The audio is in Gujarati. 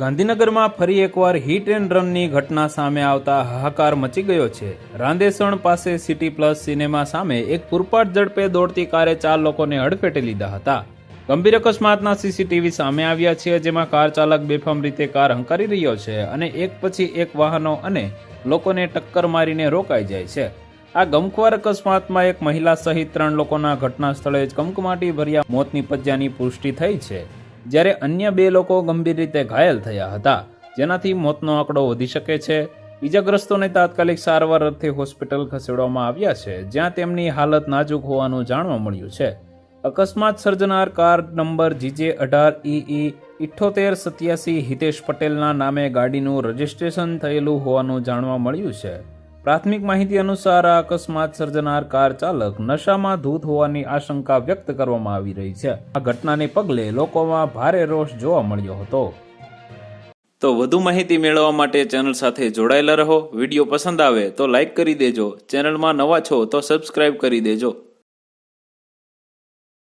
ગાંધીનગરમાં ફરી એકવાર હિટ એન્ડ રનની ઘટના સામે આવતા હાહાકાર મચી ગયો છે. રાંદેસણ પાસે સિટી પ્લસ સિનેમા સામે એક પૂરપાટ ઝડપે દોડતી કારે ચાર લોકોને હડફેટે લીધા હતા. ગંભીર અકસ્માતના સીસીટીવી સામે આવ્યા છે, જેમાં કાર ચાલક બેફામ રીતે કાર હંકારી રહ્યો છે અને એક પછી એક વાહનો અને લોકોને ટક્કર મારીને રોકાઈ જાય છે. આ ગમખ્વાર અકસ્માતમાં એક મહિલા સહિત ત્રણ લોકોના ઘટના સ્થળે જ કમકમાટી ભર્યા મોત નીપજ્યાની પુષ્ટિ થઈ છે. જ્યારે અન્ય બે લોકો ગંભીર રીતે ઘાયલ થયા હતા, જેનાથી મોતનો આંકડો વધી શકે છે. ઈજાગ્રસ્તોને તાત્કાલિક સારવાર અર્થે હોસ્પિટલ ખસેડવામાં આવ્યા છે, જ્યાં તેમની હાલત નાજુક હોવાનું જાણવા મળ્યું છે. અકસ્માત સર્જનાર કાર નંબર જીજે અઢાર ઈ ઇઠ્ઠોતેર સત્યાસી હિતેશ પટેલના નામે ગાડીનું રજિસ્ટ્રેશન થયેલું હોવાનું જાણવા મળ્યું છે. પ્રાથમિક માહિતી અનુસાર આ અકસ્માત સર્જનાર કાર ચાલક નશામાં ધૂત હોવાની આશંકા વ્યક્ત કરવામાં આવી રહી છે. આ ઘટનાને પગલે લોકોમાં ભારે રોષ જોવા મળ્યો હતો. તો વધુ માહિતી મેળવવા માટે ચેનલ સાથે જોડાયેલા રહો. વીડિયો પસંદ આવે તો લાઈક કરી દેજો. ચેનલમાં નવા છો તો સબસ્ક્રાઇબ કરી દેજો.